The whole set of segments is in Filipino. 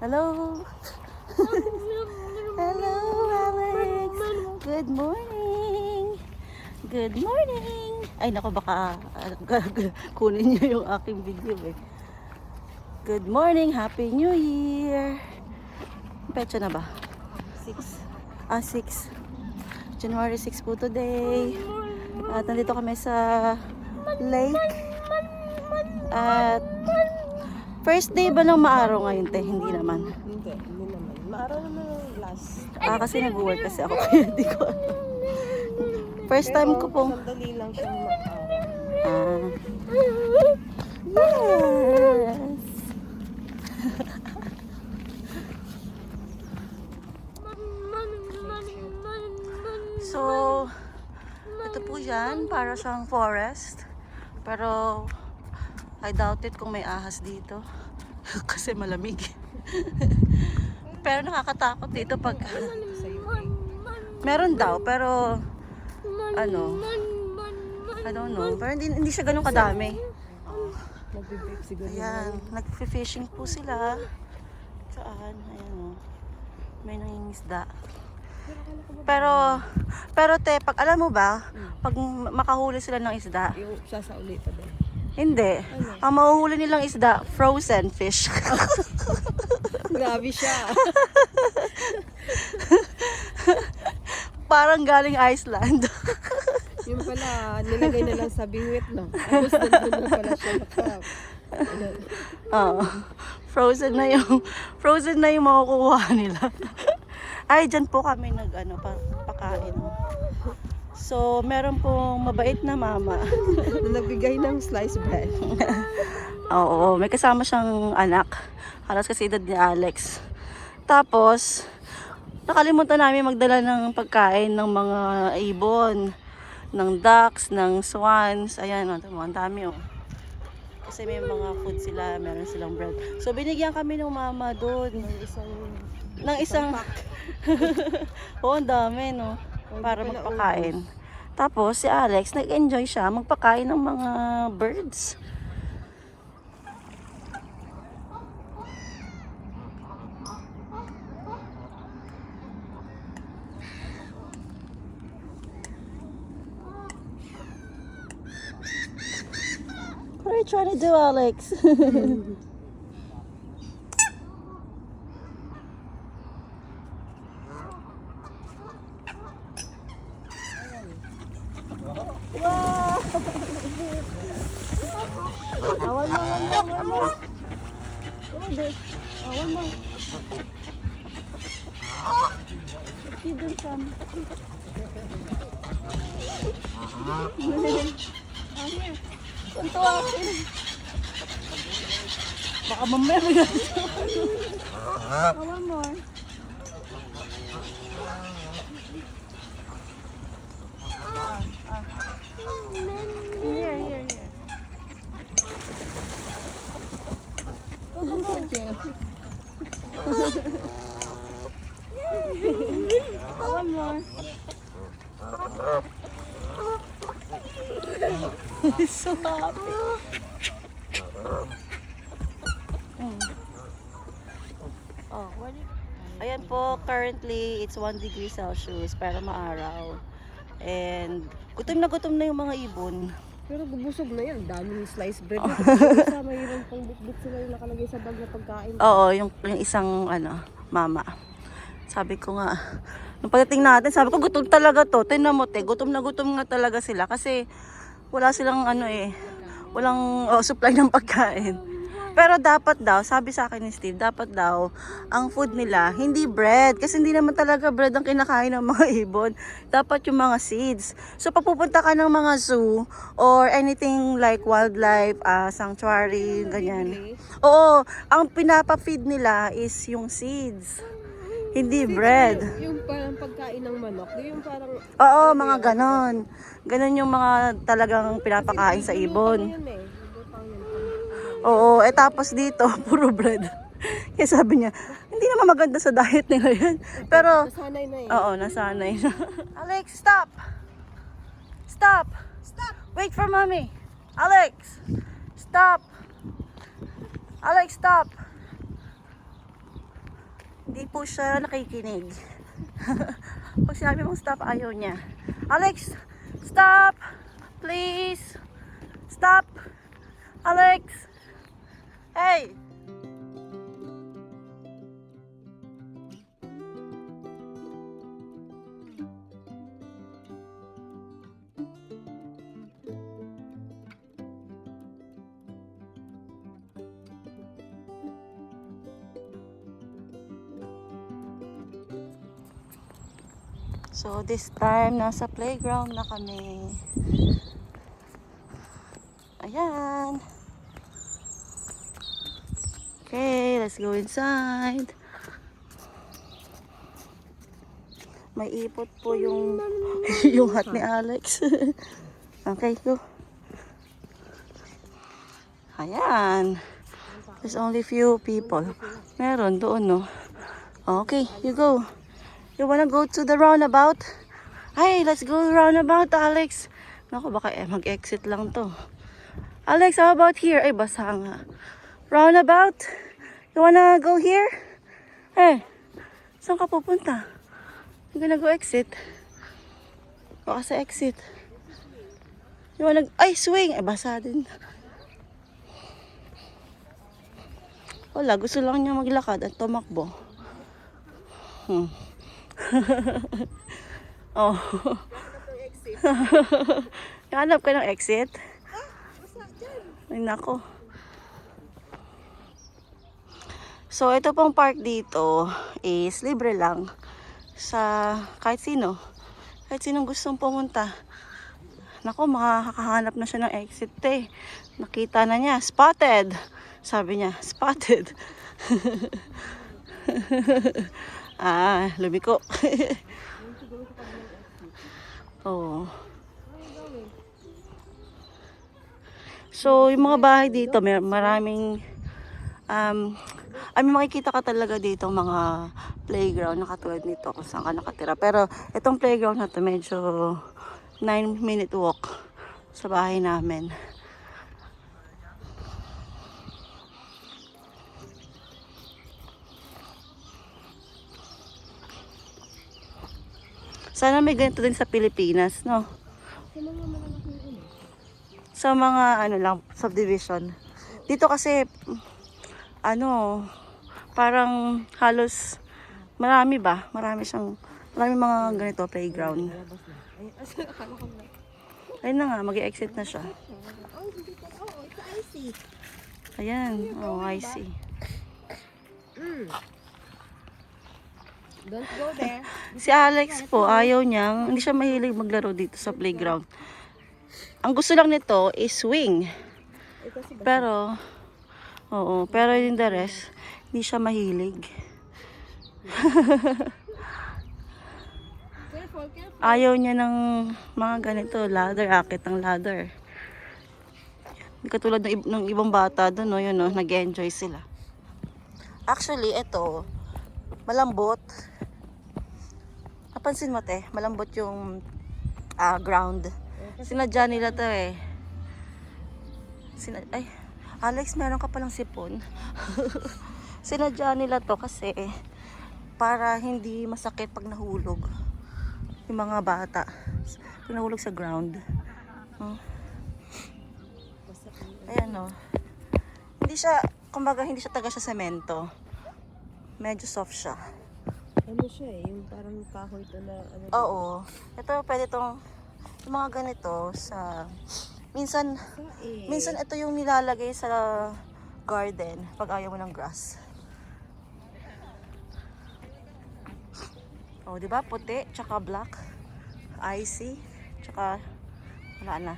Hello. Hello, Alex. Good morning. Good morning. Ay, nako, baka kunin niyo yung aking video eh. Good morning. Happy New Year. Pecha na ba? 6. Ah, 6. January 6 po today. At nandito kami sa lake. At first day ba ng maaraw ngayon, te? Hindi naman. Hindi, hindi naman. Maaraw naman yung last. Ah, kasi nag-work kasi ako kaya hindi ko. First time ko pong... Sandali lang siyang maaraw. Ah. Yes! So, ito po yan, para siyang forest. Pero, I doubt it kung may ahas dito. Kasi malamig. pero nakakatakot dito pag... Meron daw, pero... Ano? I don't know. Pero hindi, hindi siya ganun kadami. Ayan, nag-fishing po sila. Saan? Ayan o. May nangingisda. Pero, pero te, pag alam mo ba, pag makahuli sila ng isda, Yung siya sa ulit pa din. Hindi. Ang mahuhuli nilang isda, frozen fish. Grabe siya. Parang galing Iceland. yung pala, nilagay na lang sa bingwit, no? Tapos nandun na pala siya nakap. Ano, Oo. frozen na yung, frozen na yung makukuha nila. Ay, dyan po kami nag, ano, pa, pakain. So, meron pong mabait na mama. na nagbigay ng sliced bread. Oo, may kasama siyang anak. Halos kasi edad ni Alex. Tapos, nakalimutan namin magdala ng pagkain ng mga ibon, ng ducks, ng swans. Ayan, oh, ang dami oh. Kasi may mga food sila, meron silang bread. So, binigyan kami ng mama doon. Ng isang... Ng isang... Oo, ang dami, no? Para magpakain. Tapos, si Alex, nag-enjoy siya magpakain ng mga birds. What are you trying to do, Alex? Awan mo, awan mo, awan mo. Awan mo. Them some. Kunto akin. Baka mamaya may ganito. Awan mo. Here, here, here. Go, go, go. One more. He's so happy. Oh, what is- Ayan po, currently it's 1 degree Celsius pero maaraw. And gutom na gutom na yung mga ibon. Pero bubusog na yan. Daming sliced bread. Isa mayroon pang bitbit sila yung nakalagay sa bag na pagkain. Oo, yung, yung isang ano, mama. Sabi ko nga, nung pagdating natin, sabi ko gutom talaga to. Tingnan mo te, gutom na gutom nga talaga sila kasi wala silang ano eh, walang oh, supply ng pagkain. Pero dapat daw, sabi sa akin ni Steve, dapat daw, ang food nila, hindi bread. Kasi hindi naman talaga bread ang kinakain ng mga ibon. Dapat yung mga seeds. So, pag pupunta ka ng mga zoo, or anything like wildlife, ah, sanctuary, ganyan. Oo, ang pinapa-feed nila is yung seeds. Hindi bread. Yung parang pagkain ng manok. Yung parang... Oo, mga ganon. Ganon yung mga talagang pinapakain sa ibon. Yun eh. Oo, eh tapos dito, puro bread. Kaya sabi niya, hindi naman maganda sa diet nila yan. Pero, Nasanay na eh. oo, nasanay na. Alex, stop! Stop! Stop! Wait for mommy! Alex! Stop! Alex, stop! Hindi po siya nakikinig. Pag sinabi mong stop, ayaw niya. Alex, stop! Please! Stop! Alex! Hey! So this time, nasa playground na kami. Ayan. Okay, let's go inside. May ipot po yung yung hat ni Alex. okay, go. Ayan. There's only few people. Meron doon, no? Okay, you go. You wanna go to the roundabout? Hey, let's go roundabout, Alex. Naku, baka eh, mag-exit lang to. Alex, how about here? Ay, basa nga. Roundabout? You wanna go here? Hey, saan ka pupunta? You gonna go exit? Baka sa exit. You wanna... Ay, swing! Ay, basa din. Wala, gusto lang niya maglakad at tumakbo. Hmm. oh. Hanap ka ng exit? Ay, nako. So, ito pong park dito is libre lang sa kahit sino. Kahit sinong gustong pumunta. Nako, makakahanap na siya ng exit eh. Nakita na niya. Spotted! Sabi niya, spotted. ah, lumiko. Oo. So, yung mga bahay dito, may maraming um, ay may makikita ka talaga dito mga playground na katulad nito kung saan ka nakatira. Pero itong playground na to medyo 9 minute walk sa bahay namin. Sana may ganito din sa Pilipinas, no? Sa mga ano lang, subdivision. Dito kasi ano, parang halos marami ba? Marami siyang marami mga ganito playground. Ayun na nga, mag-exit na siya. Ayan, oh, I see. Don't go there. Si Alex po, ayaw niyang, hindi siya mahilig maglaro dito sa playground. Ang gusto lang nito is swing. Pero, oo, pero yung the rest, hindi siya mahilig. Careful, careful. Ayaw niya ng mga ganito, ladder, akit ng ladder. Hindi katulad ng, ng ibang bata doon, no, yun, no, nag-enjoy sila. Actually, ito, malambot. Napansin mo, te, malambot yung ah, ground. Sinadya nila to eh. Sina ay, Alex, meron ka palang sipon. Sinadya nila to kasi para hindi masakit pag nahulog yung mga bata. Pag nahulog sa ground. Oh. Ayan o. Hindi siya, kumbaga hindi siya taga siya semento. Medyo soft siya. Ano siya eh, yung parang kahoy to na ano. Oo. Ito pwede tong yung mga ganito sa minsan eh. minsan ito yung nilalagay sa garden pag ayaw mo ng grass. Oh, 'di ba? Puti tsaka black. Icy tsaka wala na.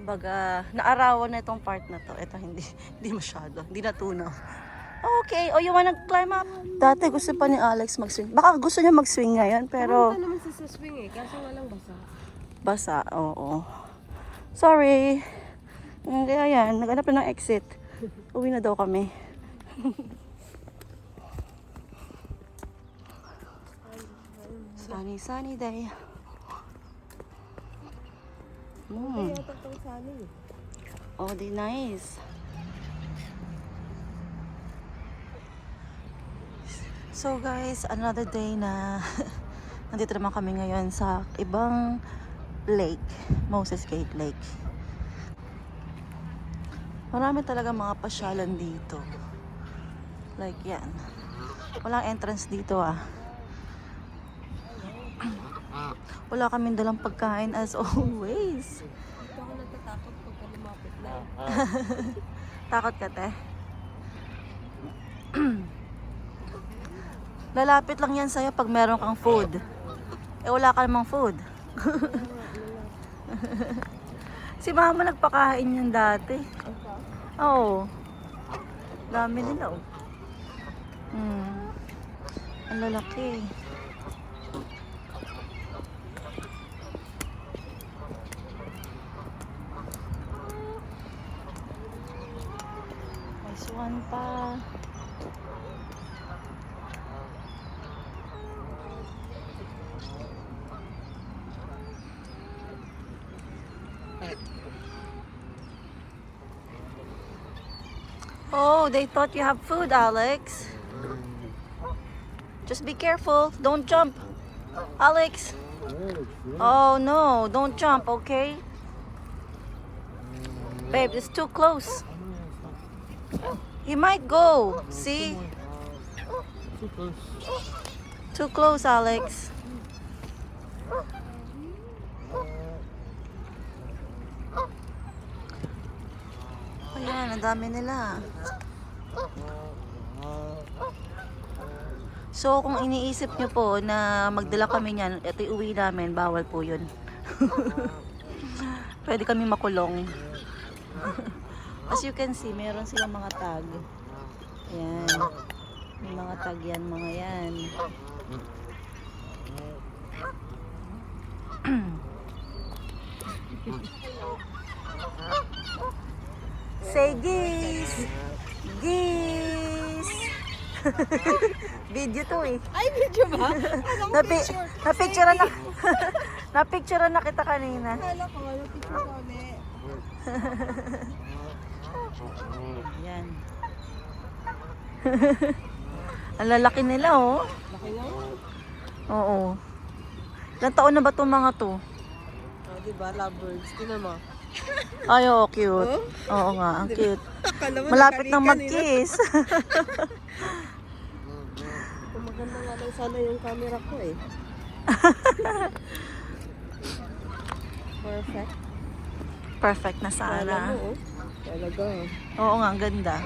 Baga, naarawan na itong part na to. Ito hindi hindi masyado. Hindi natunaw. Okay, o you wanna climb up? Dati gusto pa ni Alex mag-swing. Baka gusto niya mag-swing ngayon, pero Pero... naman sa sa swing eh, kaso nga lang basa. Basa, oo. Sorry. Mm, Kaya yan, naghanap na ng exit. Uwi na daw kami. sunny, sunny day. Mm. Oh, di nice. So guys, another day na nandito naman kami ngayon sa ibang lake, Moses Gate Lake. Marami talaga mga pasyalan dito. Like yan. Walang entrance dito ah. Wala kaming dalang pagkain as always. Ito ako natatakot pagka lumapit na. Takot ka, te? Lalapit lang yan sa'yo pag meron kang food. Eh, wala ka namang food. si mama nagpakain yan dati. Oo. Dami nila, oh. Hmm. Ang lalaki. May thought you have food, Alex. Just be careful. Don't jump. Alex. Oh no, don't jump, okay? Babe, it's too close. He might go. See? Too close, Alex. Oh, Ayan, ang dami nila. So, kung iniisip nyo po na magdala kami niyan, ito uwi namin, bawal po yun. Pwede kami makulong. As you can see, meron silang mga tag. Ayan. May mga tag yan, mga yan. Say geese! Geese! Video to eh. Ay, medyo ba? Na, na picture na na picture na kita kanina. Akala ko, ano, picture kami. Yan. Ang lalaki nila oh. Laki nga. Oo. Ilang taon na ba itong mga to? Oh, diba, lovebirds. Tingnan mo. Ay, oo, cute. Oo nga, ang cute. Akala mo Malapit nang mag-kiss. Maganda nga lang sana yung camera ko eh. Perfect. Perfect na Kala sana. mo, oh. Talaga. Oo nga, ang ganda.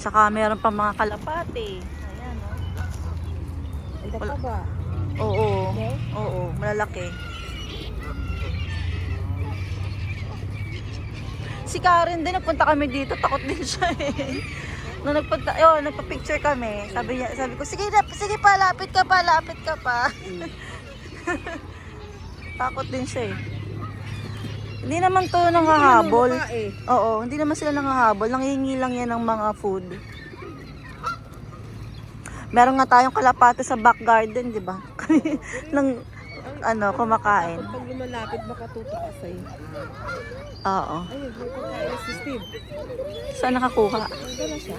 Tsaka meron pa mga kalapati. Ayan, oh. Ito pa ba? Oo. Okay. Oo, malalaki. Si Karen din, nagpunta kami dito, takot din siya eh. Nung nagpunta, yun, nagpa-picture kami. Sabi niya, sabi ko, sige na, sige pa, lapit ka pa, lapit ka pa. takot din siya eh. Hindi naman to nangahabol. Eh. Oo, hindi naman sila nangahabol. Nanghihingi lang yan ng mga food. Meron nga tayong kalapate sa back garden, di ba? Nang, ano, kumakain. Pag lumalapit, baka tutok ka sa'yo. Oo. Ayun, may pagkain si Steve. Saan nakakuha? Nandun na siya.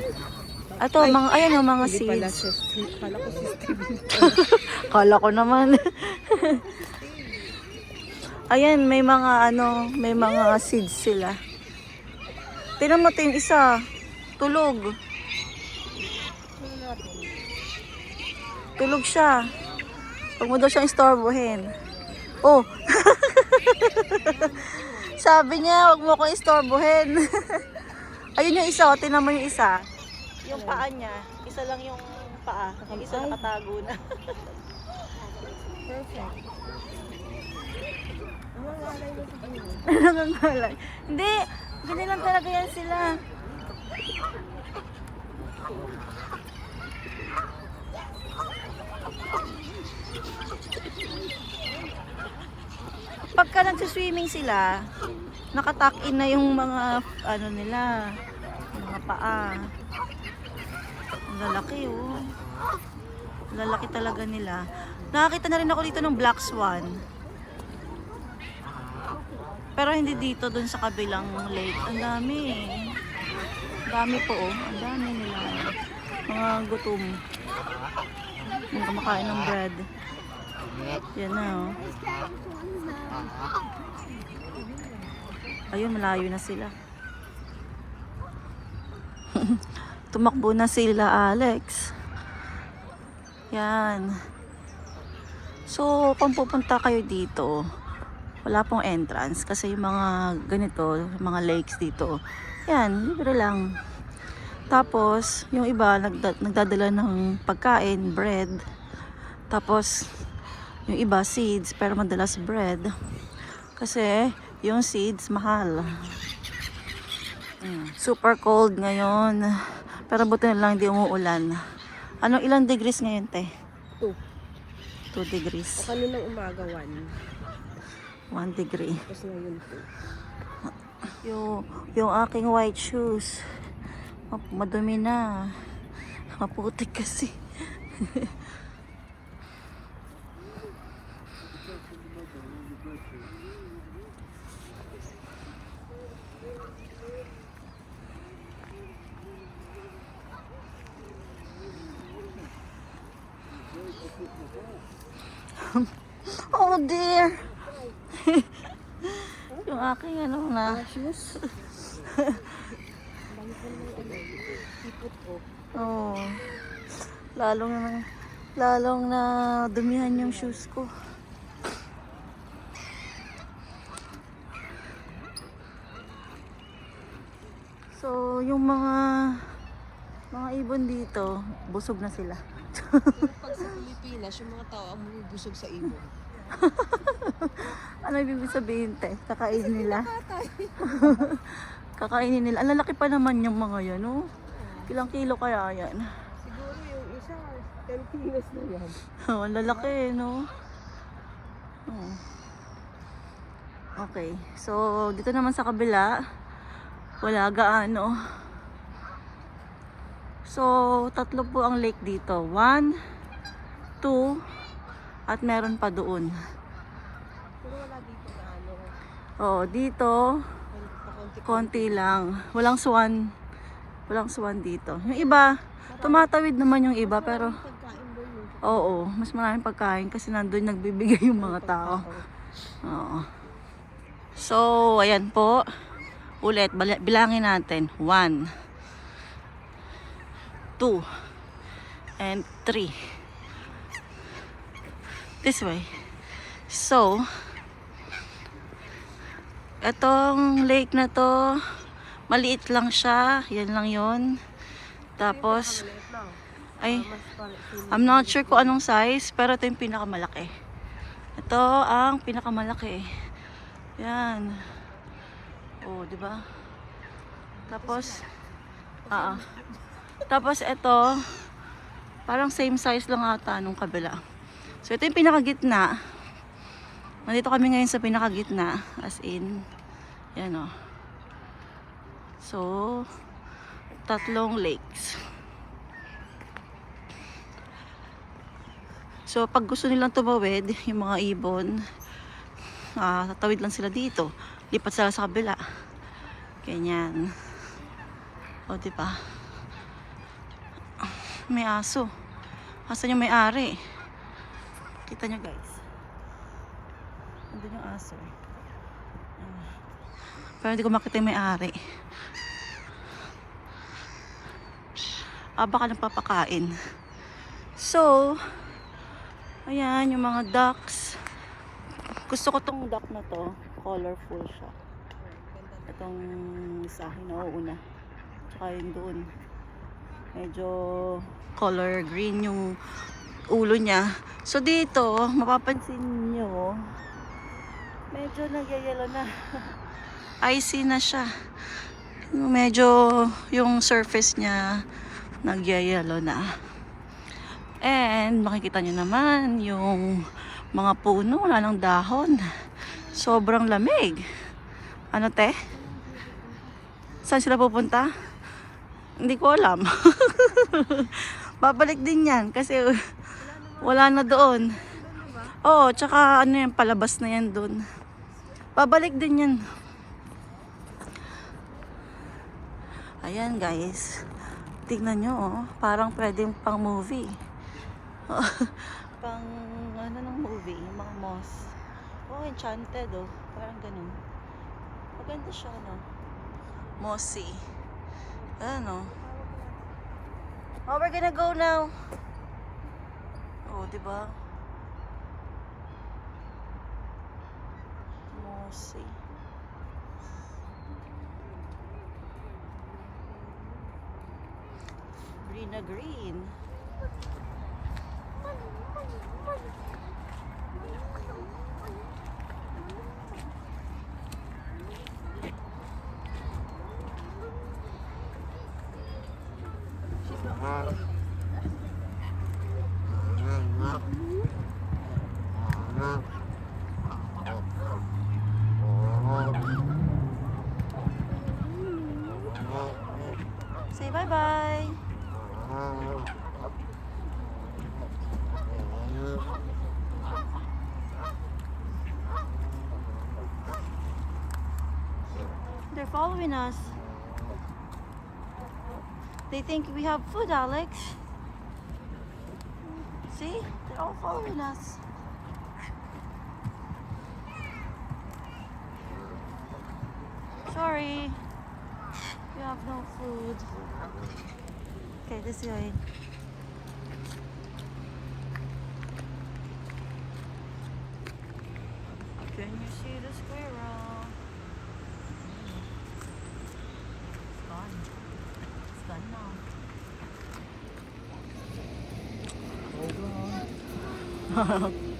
Ito, mga, ayan yung mga Hindi pala seeds. siya. Steve. Kala ko si Steve. Kala ko naman. ayan, may mga ano, may mga seeds sila. Tingnan mo yung isa. Tulog. Tulog siya. Huwag mo daw siyang istorbohin. Oh! Sabi niya, huwag mo akong istorbohin. Ayun yung isa, oh. Tingnan mo yung isa. Yung paa niya. Isa lang yung paa. Yung isa nakatago na. Perfect. Nangangalay. Hindi. Ganyan lang talaga yan sila. Pagka nagsiswimming sila, nakatuck in na yung mga ano nila, mga paa. Lalaki oh. Lalaki talaga nila. Nakakita na rin ako dito ng black swan. Pero hindi dito, dun sa kabilang lake. Ang dami eh. Dami po oh. Ang dami nila. Mga gutom. Yung kumakain ng bread. Yan na oh. Ayun, malayo na sila. Tumakbo na sila, Alex. Yan. So, kung pupunta kayo dito, wala pong entrance kasi yung mga ganito, mga lakes dito, yan, libre lang. Tapos, yung iba, nagda- nagdadala ng pagkain, bread. Tapos, yung iba, seeds, pero madalas bread. Kasi, yung seeds, mahal. Mm, Super cold ngayon. Pero buti na lang hindi umuulan. Ano ilang degrees ngayon, te? Two. 2 degrees. O kaninang umaga, one. 1 degree. Tapos ngayon, two. Yung, yung aking white shoes. Madumi na. Maputik kasi. oh dear. yung aking ano na. Shoes? Oo. Lalong na, lalong na dumihan yung shoes ko. So, yung mga mga ibon dito, busog na sila. Pag sa Pilipinas, yung mga tao ang bumubusog sa ibon. Ano ibig sabihin, te? Kakainin nila? Kakainin nila. Ang lalaki pa naman yung mga yan, oh. Ilang kilo kaya yan? Siguro yung isa, 10 kilos na yan. Oh, ang lalaki, no? Oh. Okay. So, dito naman sa kabila, wala gaano. So, tatlo po ang lake dito. One, two, at meron pa doon. Pero wala dito na ano, Oh, dito, konti lang. Walang swan. Walang swan dito. Yung iba, tumatawid naman yung iba, pero oo, mas maraming pagkain kasi nandun nagbibigay yung mga tao. Oo. So, ayan po. Ulit, bilangin natin. One, two, and three. This way. So, etong lake na to, maliit lang siya. Yan lang yon. Tapos, ay, I'm not sure kung anong size, pero ito yung pinakamalaki. Ito ang pinakamalaki. Yan. Oh, di ba? Tapos, ah, Tapos ito, parang same size lang ata nung kabila. So ito yung pinakagitna. Nandito kami ngayon sa pinakagitna, as in, yan o. So, tatlong lakes. So, pag gusto nilang tumawid, yung mga ibon, ah, tatawid lang sila dito. Lipat sila sa kabila. Ganyan. O, di ba? May aso. Asan yung may-ari? Kita nyo, guys. Andun yung aso. Ah. Pero hindi ko makita yung may-ari. Ah, baka nagpapakain. So, Ayan, yung mga ducks. Gusto ko tong duck na to. Colorful siya. Itong isa, nauuna. Tsaka yung doon. Medyo color green yung ulo niya. So dito, mapapansin nyo, medyo nagyayelo na. Icy na siya. Medyo yung surface niya nagyayelo na. And makikita nyo naman yung mga puno, wala ng dahon. Sobrang lamig. Ano te? Saan sila pupunta? Hindi ko alam. Babalik din yan kasi wala na doon. Oo, tsaka ano yan, palabas na yan doon. Babalik din yan. Ayan guys. Tignan nyo oh. Parang pwedeng pang movie. pang ano ng movie. Mga moss. Oh, enchanted oh. Parang ganun. Maganda siya no. Mossy. Ayan oh. We're gonna go now. Oh, di ba? Bye-bye. They're following us. They think we have food, Alex. See? They're all following us. Sorry. We have no food. Okay, this way. Can you see the squirrel? It's gone. It's gone now.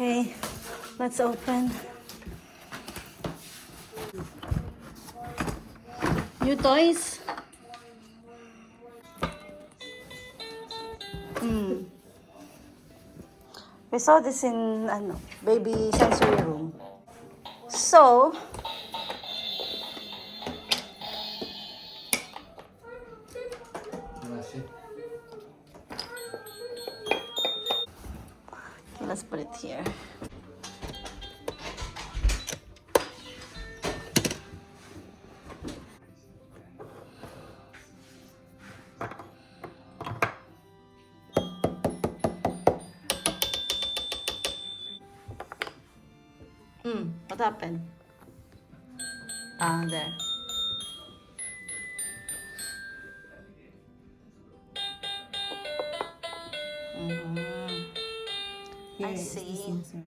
Okay, let's open. New toys? Hmm. We saw this in ano, baby sensory room. So, let's put it here. Hmm, what happened? Ah, there.